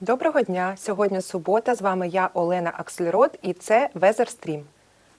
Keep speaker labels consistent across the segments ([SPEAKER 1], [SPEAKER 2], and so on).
[SPEAKER 1] Доброго дня! Сьогодні субота. З вами я, Олена Акслерод, і це Везерстрім.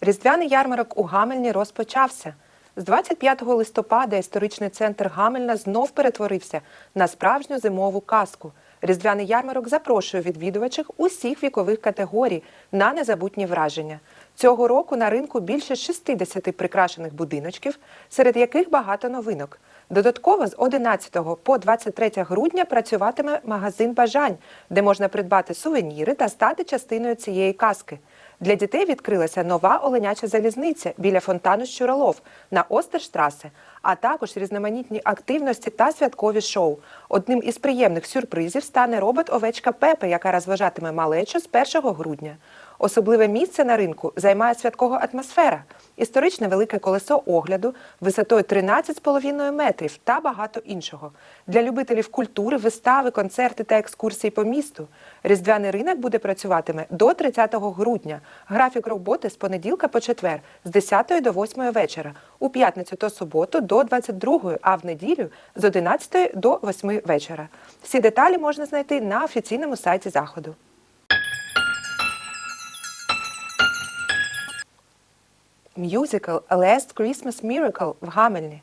[SPEAKER 1] Різдвяний ярмарок у Гамельні розпочався. З 25 листопада історичний центр Гамельна знов перетворився на справжню зимову казку. Різдвяний ярмарок запрошує відвідувачів усіх вікових категорій на незабутні враження. Цього року на ринку більше 60 прикрашених будиночків, серед яких багато новинок. Додатково з 11 по 23 грудня працюватиме магазин бажань, де можна придбати сувеніри та стати частиною цієї казки. Для дітей відкрилася нова оленяча залізниця біля фонтану Щуролов на Остерштрасе, а також різноманітні активності та святкові шоу. Одним із приємних сюрпризів стане робот овечка Пепе, яка розважатиме малечу з 1 грудня. Особливе місце на ринку займає святкова атмосфера, історичне велике колесо огляду висотою 13,5 метрів та багато іншого. Для любителів культури, вистави, концерти та екскурсії по місту. Різдвяний ринок буде працюватиме до 30 грудня. Графік роботи з понеділка по четвер з 10 до 8 вечора, у п'ятницю та суботу до 22, а в неділю з 11 до 8 вечора. Всі деталі можна знайти на офіційному сайті заходу. Мюзикл Last Christmas Miracle в Гамельні.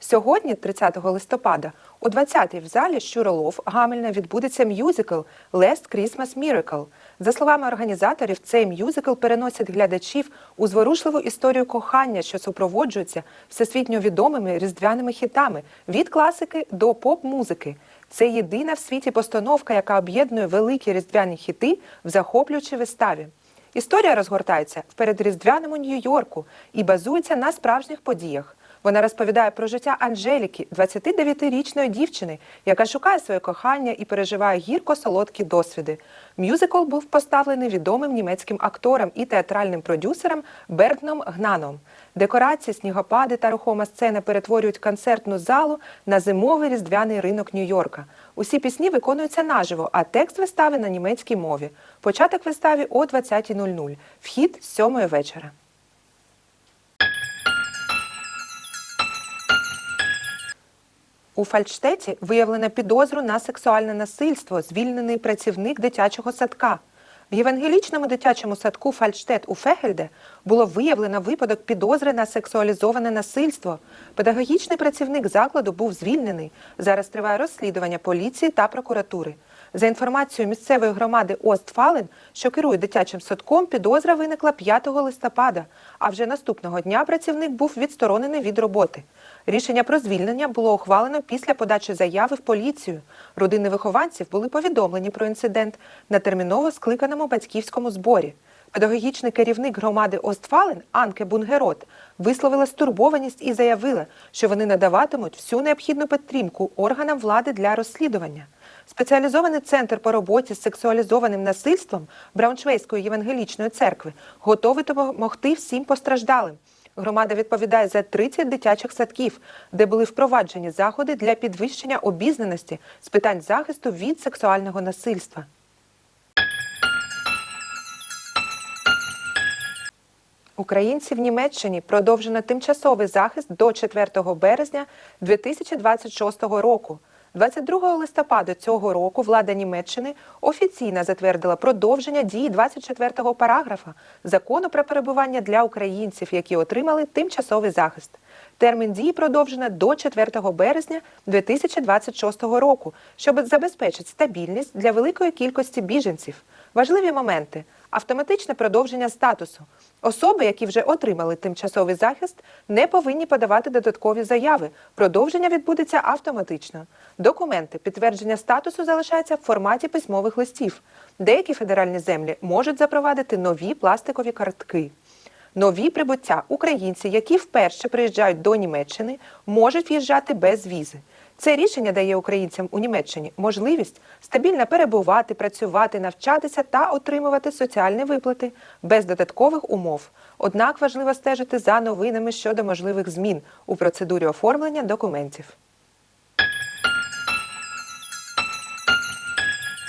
[SPEAKER 1] Сьогодні, 30 листопада, о 20-й в залі Щуролов Гамельна відбудеться мюзикл Last Christmas Miracle. За словами організаторів, цей мюзикл переносить глядачів у зворушливу історію кохання, що супроводжується всесвітньо відомими різдвяними хітами від класики до поп-музики. Це єдина в світі постановка, яка об'єднує великі різдвяні хіти в захоплюючій виставі. Історія розгортається в передріздвяному Нью-Йорку і базується на справжніх подіях. Вона розповідає про життя Анжеліки, 29-річної дівчини, яка шукає своє кохання і переживає гірко-солодкі досвіди. Мюзикл був поставлений відомим німецьким актором і театральним продюсером Бергном Гнаном. Декорації, снігопади та рухома сцена перетворюють концертну залу на зимовий різдвяний ринок Нью-Йорка. Усі пісні виконуються наживо, а текст вистави на німецькій мові. Початок вистави о 20.00. Вхід 7 вечора. У Фальштеті виявлено підозру на сексуальне насильство, звільнений працівник дитячого садка. В євангелічному дитячому садку Фальштет у Фегельде було виявлено випадок підозри на сексуалізоване насильство. Педагогічний працівник закладу був звільнений. Зараз триває розслідування поліції та прокуратури. За інформацією місцевої громади Остфален, що керує дитячим садком, підозра виникла 5 листопада, а вже наступного дня працівник був відсторонений від роботи. Рішення про звільнення було ухвалено після подачі заяви в поліцію. Родини вихованців були повідомлені про інцидент на терміново скликаному батьківському зборі. Педагогічний керівник громади Остфален Анке Бунгерот висловила стурбованість і заявила, що вони надаватимуть всю необхідну підтримку органам влади для розслідування. Спеціалізований центр по роботі з сексуалізованим насильством Брауншвейської євангелічної церкви готовий допомогти всім постраждалим. Громада відповідає за 30 дитячих садків, де були впроваджені заходи для підвищення обізнаності з питань захисту від сексуального насильства. Українці в Німеччині продовжено тимчасовий захист до 4 березня 2026 року. 22 листопада цього року влада Німеччини офіційно затвердила продовження дії 24-го параграфа закону про перебування для українців, які отримали тимчасовий захист. Термін дії продовжено до 4 березня 2026 року, щоб забезпечити стабільність для великої кількості біженців. Важливі моменти: автоматичне продовження статусу. Особи, які вже отримали тимчасовий захист, не повинні подавати додаткові заяви. Продовження відбудеться автоматично. Документи підтвердження статусу залишаються в форматі письмових листів. Деякі федеральні землі можуть запровадити нові пластикові картки. Нові прибуття українці, які вперше приїжджають до Німеччини, можуть в'їжджати без візи. Це рішення дає українцям у Німеччині можливість стабільно перебувати, працювати, навчатися та отримувати соціальні виплати без додаткових умов. Однак важливо стежити за новинами щодо можливих змін у процедурі оформлення документів.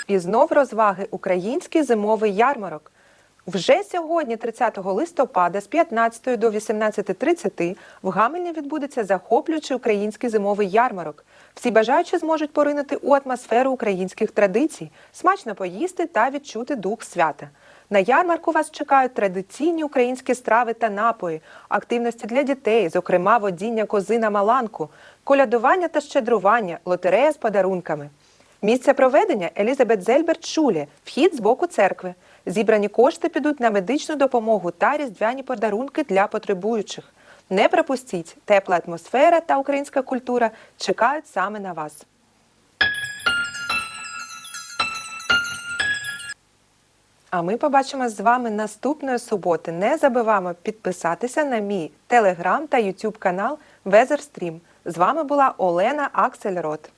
[SPEAKER 1] І знов розваги український зимовий ярмарок. Вже сьогодні, 30 листопада, з 15 до 18.30 в Гамельні відбудеться захоплюючий український зимовий ярмарок. Всі бажаючі зможуть поринути у атмосферу українських традицій, смачно поїсти та відчути дух свята. На ярмарку вас чекають традиційні українські страви та напої, активності для дітей, зокрема водіння кози на маланку, колядування та щедрування, лотерея з подарунками. Місце проведення Елізабет Зельберт Шулі, вхід з боку церкви. Зібрані кошти підуть на медичну допомогу та різдвяні подарунки для потребуючих. Не пропустіть, тепла атмосфера та українська культура чекають саме на вас. А ми побачимо з вами наступної суботи. Не забуваємо підписатися на мій телеграм та ютуб канал Везерстрім. З вами була Олена Аксельрод.